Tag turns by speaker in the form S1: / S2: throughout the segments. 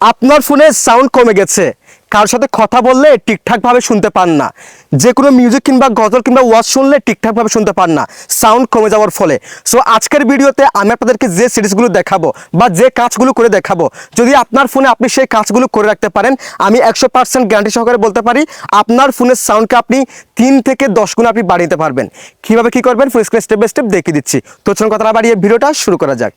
S1: আপনার ফোনে সাউন্ড কমে গেছে। কারোর সাথে কথা বললে ঠিকঠাকভাবে শুনতে পান না। যে কোনো মিউজিক কিংবা গজল কিংবা ওয়াজ শুনলে ঠিকঠাকভাবে শুনতে পান না। সাউন্ড কমে যাওয়ার ফলে। সো আজকের ভিডিওতে আমি আপনাদেরকে যে সিরিজগুলো দেখাবো বা যে কাজগুলো করে দেখাবো, যদি আপনার ফোনে আপনি সেই কাজগুলো করে রাখতে পারেন, আমি একশো পার্সেন্ট গ্যারান্টি সহকারে বলতে পারি, আপনার ফোনের সাউন্ডকে আপনি তিন থেকে দশ গুণ আপনি বাড়িয়ে দিতে পারবেন। কীভাবে কী করবেন? Full screen step by step দেখিয়ে দিচ্ছি। তো চলুন কথাটা বাড়িয়ে ভিডিওটা শুরু করা যাক।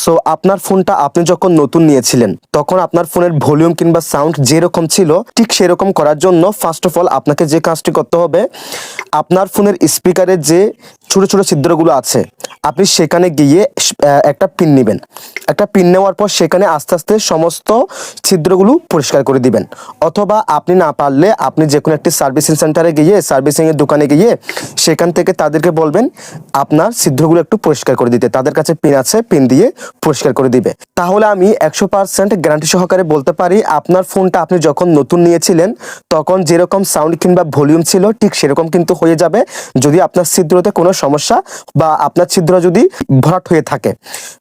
S1: সো আপনার ফোনটা আপনি যখন নতুন নিয়েছিলেন, তখন আপনার ফোনের ভলিউম কিংবা সাউন্ড যেরকম ছিল, ঠিক সেরকম করার জন্য ফার্স্ট অফ অল আপনাকে যে কাজটি করতে হবে, আপনার ফোনের স্পিকারের যে ছোট ছোট ছিদ্রগুলো আছে। আপনি সেখানে গিয়ে একটা পিন নেবেন। একটা পিন নেওয়ার পর সেখানে আস্তে আস্তে সমস্ত ছিদ্রগুলো পরিষ্কার করে দিবেন। অথবা আপনি না পারলে আপনি যে কোনো একটি সার্ভিসিং সেন্টারে গিয়ে সার্ভিসিংয়ের দোকানে গিয়ে সেখান থেকে তাদেরকে বলবেন, আপনার ছিদ্রগুলো একটু পরিষ্কার করে দিতে। তাদের কাছে পিন আছে, পিন দিয়ে পরিষ্কার করে দিবে। তাহলে আমি একশো পার্সেন্ট গ্যারান্টি সহকারে বলতে পারি, আপনার ফোনটা আপনি যখন নতুন নিয়েছিলেন, তখন যেরকম সাউন্ড কিংবা ভলিউম ছিল, ঠিক সেরকম কিন্তু হয়ে যাবে। যদি আপনার ছিদ্রতে কোনো সমস্যা বা আপনার ছিদ্র যদি ভরাট হয়ে থাকে,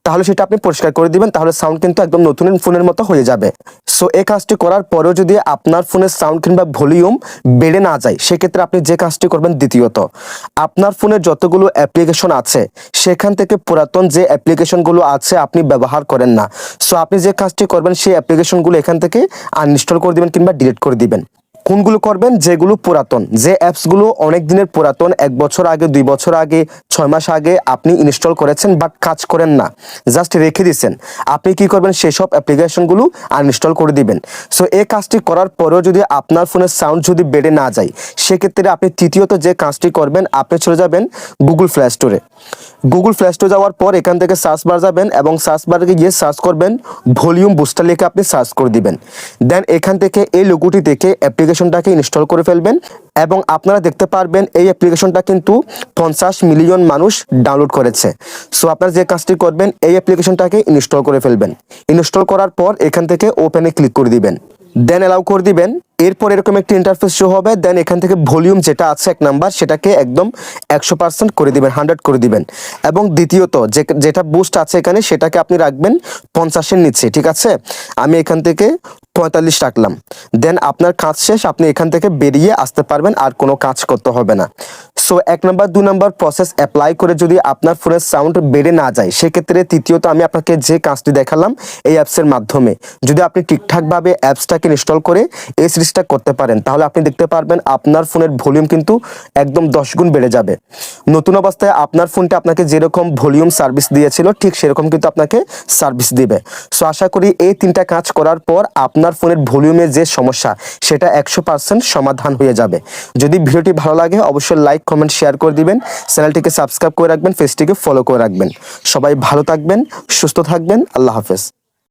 S1: তাহলে সেটা আপনি পরিষ্কার করে দিবেন, তাহলে সাউন্ড কিন্তু একদম নতুন ফোনের মতো হয়ে যাবে। সো এই কাজটি করার পরেও যদি আপনার ফোনের সাউন্ড কিংবা ভলিউম বেড়ে না যায়, সেক্ষেত্রে আপনি যে কাজটি করবেন দ্বিতীয়ত, আপনার ফোনের যতগুলো অ্যাপ্লিকেশন আছে, সেখান থেকে পুরাতন যে অ্যাপ্লিকেশনগুলো আছে আপনি ব্যবহার করেন না। সো আপনি যে কাজটি করবেন, সেই অ্যাপ্লিকেশনগুলো এখান থেকে আনইনস্টল করে দিবেন কিংবা ডিলিট করে দিবেন। কোনগুলো করবেন? যেগুলো পুরাতন। যে অ্যাপসগুলো অনেক দিনের পুরাতন, এক বছর আগে, দুই বছর আগে ছয় মাস আগে আপনি ইনস্টল করেছেন বাট কাজ করেন না। জাস্ট রেখে দিচ্ছেন। আপনি কি করবেন? সেসব অ্যাপ্লিকেশনগুলো আনইনস্টল করে দিবেন। সো এই কাজটি করার পরেও যদি আপনার ফোনের সাউন্ড যদি বেড়ে না যায়, সেক্ষেত্রে আপনি তৃতীয়ত যে কাজটি করবেন, আপনি চলে যাবেন গুগল প্লে স্টোরে গুগল প্লে স্টোরে যাওয়ার পর এখান থেকে সার্চ বার যাবেন এবং সার্চ বারে গিয়ে সার্চ করবেন ভলিউম বুস্টার লিখে আপনি সার্চ করে দিবেন। দেন এখান থেকে এই লোগোটি দেখে অ্যাপ্লিকেশনটাকে ইনস্টল করে ফেলবেন এবং আপনারা দেখতে পারবেন এই অ্যাপ্লিকেশনটা কিন্তু পঞ্চাশ মিলিয়ন মানুষ ডাউনলোড করেছে। সো আপনারা যে কাজটি করবেন, এই অ্যাপ্লিকেশনটাকে ইনস্টল করে ফেলবেন। ইনস্টল করার পর এখান থেকে ওপেনে ক্লিক করে দিবেন। দেন অ্যালাউ করে দিবেন। এরপর এরকম একটি ইন্টারফেস শো হবে দেন এখান থেকে ভলিউম যেটা আছে এক নাম্বার সেটাকে একদম একশো পার্সেন্ট করে দিবেন হান্ড্রেড করে দিবেন। এবং দ্বিতীয়ত, যে, যেটা বুস্ট আছে এখানে, সেটাকে আপনি রাখবেন পঞ্চাশের নিচে, ঠিক আছে? আমি এখান থেকে পঁয়তাল্লিশ রাখলাম। দেন আপনার কাজ শেষ, আপনি এখান থেকে বেরিয়ে আসতে পারবেন, আর কোনো কাজ করতে হবে না। সো এক নাম্বার দু নাম্বার প্রসেস অ্যাপ্লাই করে যদি আপনার ফোনের সাউন্ড বেড়ে না যায়, সেক্ষেত্রে তৃতীয়ত আমি আপনাকে যে কাজটি দেখালাম, এই অ্যাপসের মাধ্যমে। যদি আপনি ঠিকঠাকভাবে অ্যাপসটাকে ইনস্টল করে এই সিরিজটা করতে পারেন, তাহলে আপনি দেখতে পারবেন আপনার ফোনের ভলিউম কিন্তু একদম দশ গুণ বেড়ে যাবে। নতুন অবস্থায় আপনার ফোনটা আপনাকে যেরকম ভলিউম সার্ভিস দিয়েছিল, ঠিক সেরকম কিন্তু আপনাকে সার্ভিস দিবে। সো আশা করি এই তিনটা কাজ করার পর আপনার ফোনের ভলিউমের যে সমস্যা, সেটা একশো পার্সেন্ট সমাধান হয়ে যাবে। যদি ভিডিওটি ভালো লাগে, অবশ্যই লাইক, কমেন্ট, শেয়ার করে দিবেন। চ্যানেলটিকে সাবস্ক্রাইব করে রাখবেন ফেসটিকে ফলো করে রাখবেন। সবাই ভালো থাকবেন, সুস্থ থাকবেন, আল্লাহ হাফেজ।